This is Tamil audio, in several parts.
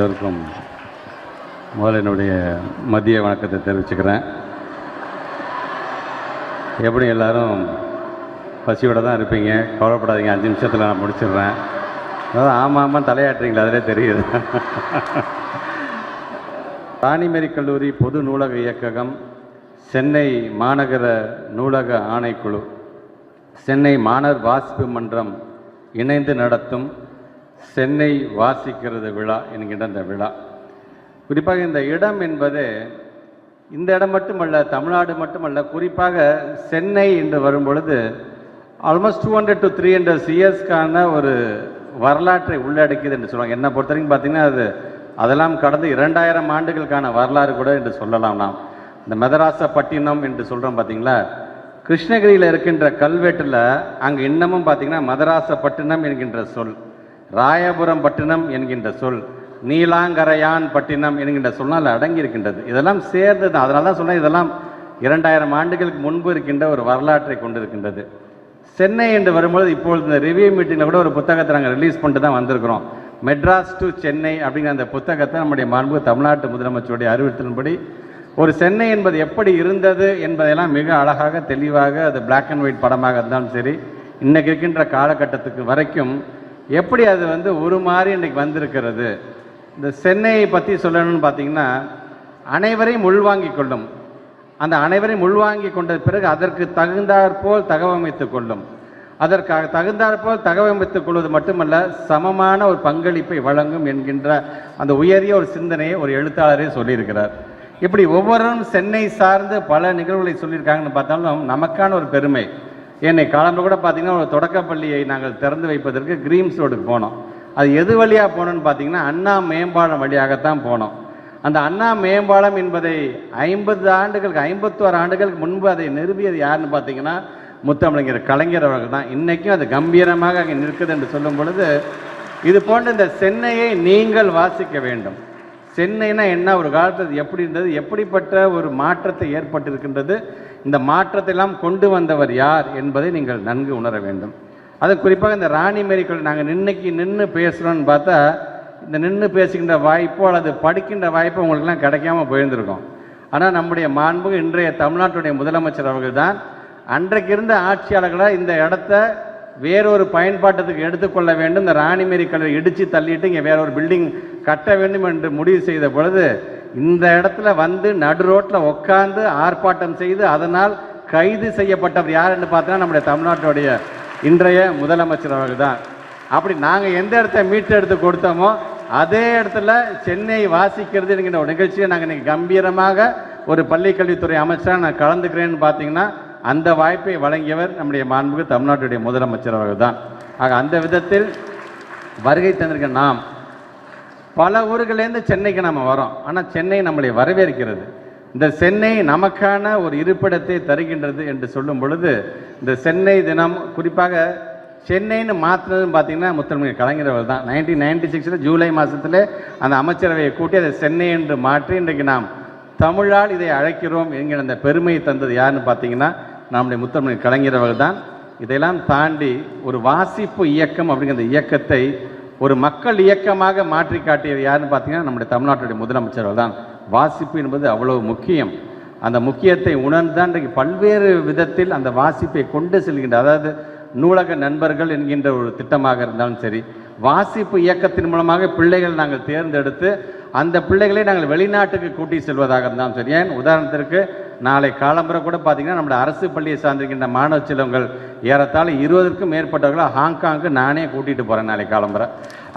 அனைவருக்கும் முதல்ல என்னுடைய மதிய வணக்கத்தை தெரிவிச்சுக்கிறேன். எப்படி எல்லாரும் பசியோடு தான் இருப்பீங்க? கவலைப்படாதீங்க. அஞ்சு நிமிஷத்தில் நான் முடிச்சிடுறேன். அதாவது ஆமாம் ஆமாம் தலையாட்டுறீங்களா அதிலே தெரியுது. ராணிமேரி கல்லூரி பொது நூலக இயக்ககம் சென்னை மாநகர நூலக ஆணைக்குழு சென்னை மாணவர் வாசிப்பு மன்றம் இணைந்து நடத்தும் சென்னை வாசிக்கிறது விழா என்கின்ற இந்த விழா. குறிப்பாக இந்த இடம் என்பது இந்த இடம் மட்டுமல்ல தமிழ்நாடு மட்டுமல்ல குறிப்பாக சென்னை என்று வரும் பொழுது almost two hundred to three hundred இயர்ஸ்க்கான ஒரு வரலாற்றை உள்ளடக்கியது என்று சொல்லுவாங்க. என்னை பொறுத்த வரைக்கும் பார்த்தீங்கன்னா அது அதெல்லாம் கடந்து இரண்டாயிரம் ஆண்டுகளுக்கான வரலாறு கூட என்று சொல்லலாம் நாம். இந்த மெதராசப்பட்டினம் என்று சொல்கிறோம் பார்த்தீங்களா? கிருஷ்ணகிரியில் இருக்கின்ற கல்வெட்டில் அங்கே இன்னமும் பார்த்தீங்கன்னா மதராசப்பட்டினம் என்கின்ற சொல் ராயபுரம் பட்டினம் என்கின்ற சொல் நீலாங்கரையான் பட்டினம் என்கின்ற சொன்னால் அடங்கி இருக்கின்றது இதெல்லாம் சேர்ந்து தான் அதனால தான் சொன்னேன் இதெல்லாம் இரண்டாயிரம் ஆண்டுகளுக்கு முன்பு இருக்கின்ற ஒரு வரலாற்றை கொண்டிருக்கின்றது. சென்னை என்று வரும்பொழுது இப்பொழுது இந்த ரிவ்யூ மீட்டிங்கில் கூட ஒரு புத்தகத்தை நாங்கள் ரிலீஸ் பண்ணிட்டு தான் வந்திருக்கிறோம். மெட்ராஸ் டு சென்னை அப்படிங்கிற அந்த புத்தகத்தை நம்முடைய மாண்பு தமிழ்நாட்டு முதலமைச்சருடைய அறிவுறுத்தலின்படி ஒரு சென்னை என்பது எப்படி இருந்தது என்பதையெல்லாம் மிக அழகாக தெளிவாக அது பிளாக் அண்ட் ஒயிட் படமாக இருந்தாலும் சரி இன்றைக்கு இருக்கின்ற காலகட்டத்துக்கு வரைக்கும் எப்படி அது வந்து ஒரு மாதிரி இன்றைக்கி வந்திருக்கிறது? இந்த சென்னையை பற்றி சொல்லணும்னு பார்த்தீங்கன்னா அனைவரையும் உள்வாங்கி கொள்ளும். அந்த அனைவரையும் உள்வாங்கி கொண்ட பிறகு அதற்கு தகுந்தாற்போல் தகவமைத்துக் கொள்ளும். அதற்காக தகுந்தாற்போல் தகவமைத்துக் கொள்வது மட்டுமல்ல சமமான ஒரு பங்களிப்பை வழங்கும் என்கின்ற அந்த உயரிய ஒரு சிந்தனையை ஒரு எழுத்தாளரே சொல்லியிருக்கிறார். இப்படி ஒவ்வொருவரும் சென்னை சார்ந்து பல நிகழ்வுகளை சொல்லியிருக்காங்கன்னு பார்த்தாலும் நமக்கான ஒரு பெருமை. என்னை காலம்பு கூட பார்த்தீங்கன்னா ஒரு தொடக்கப்பள்ளியை நாங்கள் திறந்து வைப்பதற்கு கிரீம்ஸ் ரோடுக்கு போனோம். அது எது வழியாக போனோம்னு பார்த்தீங்கன்னா அண்ணா மேம்பாலம் வழியாகத்தான் போனோம். அந்த அண்ணா மேம்பாலம் என்பதை ஐம்பது ஆண்டுகளுக்கு ஐம்பத்தோரு ஆண்டுகளுக்கு முன்பு அதை நிறுவியது யாருன்னு பார்த்தீங்கன்னா முத்தமிழங்கர் கலைஞர் அவர்கள் தான். இன்றைக்கும் அது கம்பீரமாக அங்கே நிற்குது என்று சொல்லும் பொழுது இது போன்ற இந்த சென்னையை நீங்கள் வாசிக்க வேண்டும். சென்னைனா என்ன? ஒரு காலத்தில் எப்படி இருந்தது? எப்படிப்பட்ட ஒரு மாற்றத்தை ஏற்பட்டிருக்கின்றது? இந்த மாற்றத்தை எல்லாம் கொண்டு வந்தவர் யார் என்பதை நீங்கள் நன்கு உணர வேண்டும். அது குறிப்பாக இந்த ராணி மேரிக்கல் நாங்கள் நின்னைக்கு நின்று பேசுகிறோன்னு பார்த்தா இந்த நின்று பேசுகின்ற வாய்ப்போ அல்லது படிக்கின்ற வாய்ப்போ உங்களுக்குலாம் கிடைக்காம போயிருந்திருக்கோம். ஆனால் நம்முடைய மாண்பு இன்றைய தமிழ்நாட்டுடைய முதலமைச்சர் அவர்கள் தான் அன்றைக்கு இருந்த ஆட்சியாளர்களாக இந்த இடத்த வேறொரு பயன்பாட்டத்துக்கு எடுத்துக்கொள்ள வேண்டும். இந்த ராணிமேரி கல்லூரி இடித்து தள்ளிட்டு இங்கே வேற ஒரு பில்டிங் கட்ட வேண்டும் என்று முடிவு செய்த பொழுது இந்த இடத்துல வந்து நடு ரோட்டில் உட்காந்து ஆர்ப்பாட்டம் செய்து அதனால் கைது செய்யப்பட்டவர் யாருன்னு பார்த்தோன்னா நம்முடைய தமிழ்நாட்டுடைய இன்றைய முதலமைச்சர் அவர்கள் தான் அப்படி நாங்கள் எந்த இடத்த மீட்டு எடுத்து கொடுத்தோமோ அதே இடத்துல சென்னை வாசிக்கிறது என்கிற ஒரு நிகழ்ச்சியை நாங்கள் இன்றைக்கி கம்பீரமாக ஒரு பள்ளிக்கல்வித்துறை அமைச்சராக நான் கலந்துக்கிறேன்னு பார்த்தீங்கன்னா அந்த வாய்ப்பை வழங்கியவர் நம்முடைய மாண்புக்கு தமிழ்நாட்டுடைய முதலமைச்சர் அவர்கள் தான் ஆக அந்த விதத்தில் வருகை தந்திருக்க நாம் பல ஊர்களேருந்து சென்னைக்கு நம்ம வரோம். ஆனால் சென்னை நம்மளை வரவேற்கிறது. இந்த சென்னை நமக்கான ஒரு இருப்பிடத்தை தருகின்றது என்று சொல்லும் பொழுது இந்த சென்னை தினம் குறிப்பாக சென்னைன்னு மாற்றினதுன்னு பார்த்தீங்கன்னா முத்தமிழ் கலைஞர் அவர் தான். நைன்டீன் நைன்டி சிக்ஸில் ஜூலை மாதத்தில் அந்த அமைச்சரவையை கூட்டி அதை சென்னை என்று மாற்றி இன்றைக்கு நாம் தமிழால் இதை அழைக்கிறோம் என்கிற அந்த பெருமையை தந்தது யாருன்னு பார்த்தீங்கன்னா நம்முடைய முத்தமிழ் கலைஞர் தான். இதையெல்லாம் தாண்டி ஒரு வாசிப்பு இயக்கம் அப்படிங்கிற இயக்கத்தை ஒரு மக்கள் இயக்கமாக மாற்றி காட்டியது யாருன்னு பார்த்தீங்கன்னா நம்முடைய தமிழ்நாட்டுடைய முதலமைச்சர்கள் தான். வாசிப்பு என்பது அவ்வளவு முக்கியம். அந்த முக்கியத்தை உணர்ந்தான் இன்றைக்கு பல்வேறு விதத்தில் அந்த வாசிப்பை கொண்டு செல்கின்ற அதாவது நூலக நண்பர்கள் என்கின்ற ஒரு திட்டமாக இருந்தாலும் சரி வாசிப்பு இயக்கத்தின் மூலமாக பிள்ளைகள் நாங்கள் தேர்ந்தெடுத்து அந்த பிள்ளைகளை நாங்கள் வெளிநாட்டுக்கு கூட்டி செல்வதாக இருந்தாலும் சரி ஏன் உதாரணத்திற்கு நாளை காலம்புரை கூட பார்த்தீங்கன்னா நம்முடைய அரசு பள்ளியை சார்ந்திருக்கின்ற மாணவ செல்வங்கள் ஏறத்தாழ இருபதற்கும் மேற்பட்டவர்களை ஹாங்காங்க்கு நானே கூட்டிகிட்டு போகிறேன் நாளை காலம்புரை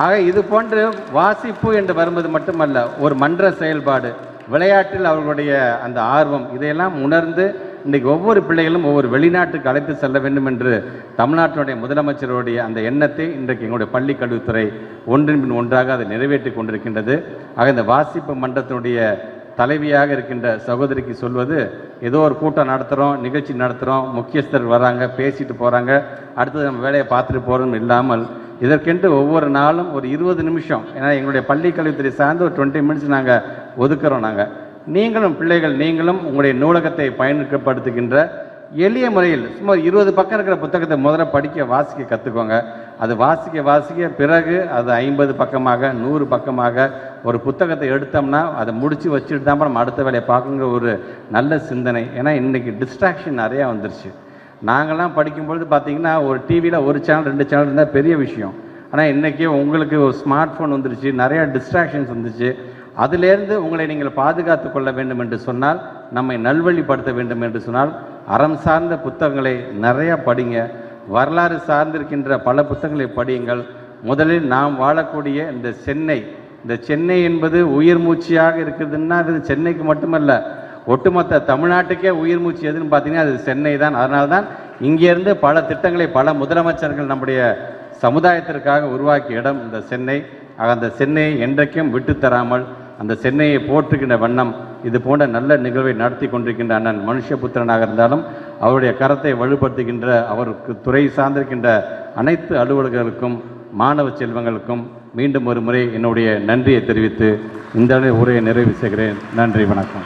ஆக இது போன்று வாசிப்பு என்று வருவது மட்டுமல்ல ஒரு மன்ற செயல்பாடு விளையாட்டில் அவர்களுடைய அந்த ஆர்வம் இதையெல்லாம் உணர்ந்து இன்றைக்கு ஒவ்வொரு பிள்ளைகளும் ஒவ்வொரு வெளிநாட்டுக்கு அழைத்து செல்ல வேண்டும் என்று தமிழ்நாட்டினுடைய முதலமைச்சருடைய அந்த எண்ணத்தை இன்றைக்கு எங்களுடைய பள்ளி கல்வித்துறை ஒன்றின் பின் ஒன்றாக அதை நிறைவேற்றி கொண்டிருக்கின்றது. ஆக இந்த வாசிப்பு மன்றத்தினுடைய தலைவியாக இருக்கின்ற சகோதரிக்கு சொல்வது ஏதோ ஒரு கூட்டம் நடத்துகிறோம் நிகழ்ச்சி நடத்துகிறோம் முக்கியஸ்தர் வராங்க பேசிட்டு போகிறாங்க அடுத்தது நம்ம வேலையை பார்த்துட்டு போகிறோம் இல்லாமல் இதற்கென்று ஒவ்வொரு நாளும் ஒரு இருபது நிமிஷம் ஏன்னா எங்களுடைய பள்ளி கல்வித்துறை சார்ந்து ஒரு டுவெண்ட்டி மினிட்ஸ் நாங்கள் ஒதுக்குறோம் நாங்கள் நீங்களும் பிள்ளைகள் நீங்களும் உங்களுடைய நூலகத்தை பயன்படுத்துகின்ற எளிய முறையில் சுமார் இருபது பக்கம் இருக்கிற புத்தகத்தை முதல்ல படிக்க வாசிக்க கற்றுக்கோங்க அது வாசிக்க வாசிக்க பிறகு அது ஐம்பது பக்கமாக நூறு பக்கமாக ஒரு புத்தகத்தை எடுத்தோம்னா அதை முடித்து வச்சுட்டு தான் நம்ம அடுத்த வேலையை பார்க்குங்கிற ஒரு நல்ல சிந்தனை. ஏன்னா இன்றைக்கி டிஸ்ட்ராக்ஷன் நிறையா வந்துருச்சு. நாங்கள்லாம் படிக்கும்பொழுது பார்த்திங்கன்னா ஒரு டிவியில் ஒரு சேனல் ரெண்டு சேனல் இருந்தால் பெரிய விஷயம். ஆனால் இன்றைக்கி உங்களுக்கு ஒரு ஸ்மார்ட் ஃபோன் வந்துருச்சு நிறையா டிஸ்ட்ராக்ஷன்ஸ் வந்துச்சு. அதிலேருந்து உங்களை நீங்கள் பாதுகாத்து கொள்ள வேண்டும் என்று சொன்னால் நம்மை நல்வழிப்படுத்த வேண்டும் என்று சொன்னால் அறம் சார்ந்த புத்தகங்களை நிறையா படிங்க. வரலாறு சார்ந்திருக்கின்ற பல புத்தகங்களை படியுங்கள். முதலில் நாம் வாழக்கூடிய இந்த சென்னை. இந்த சென்னை என்பது உயிர் மூச்சியாக இருக்குதுன்னா அது சென்னைக்கு மட்டுமல்ல ஒட்டுமொத்த தமிழ்நாட்டுக்கே உயிர் மூச்சு எதுன்னு பார்த்தீங்கன்னா அது சென்னை தான். அதனால தான் இங்கேருந்து பல திட்டங்களை பல முதலமைச்சர்கள் நம்முடைய சமுதாயத்திற்காக உருவாக்கிய இடம் இந்த சென்னை. அந்த சென்னையை என்றைக்கும் விட்டு தராமல் அந்த சென்னையை போற்றுகின்ற வண்ணம் இது போன்ற நல்ல நிகழ்வை நடத்தி கொண்டிருக்கின்ற அண்ணன் மனுஷபுத்திரனாக இருந்தாலும் அவருடைய கரத்தை வலுப்படுத்துகின்ற அவருக்கு துறை சார்ந்திருக்கின்ற அனைத்து அலுவலர்களுக்கும் மாணவ செல்வங்களுக்கும் மீண்டும் ஒரு முறை என்னுடைய நன்றியை தெரிவித்து இந்த உரையை நிறைவு செய்கிறேன். நன்றி வணக்கம்.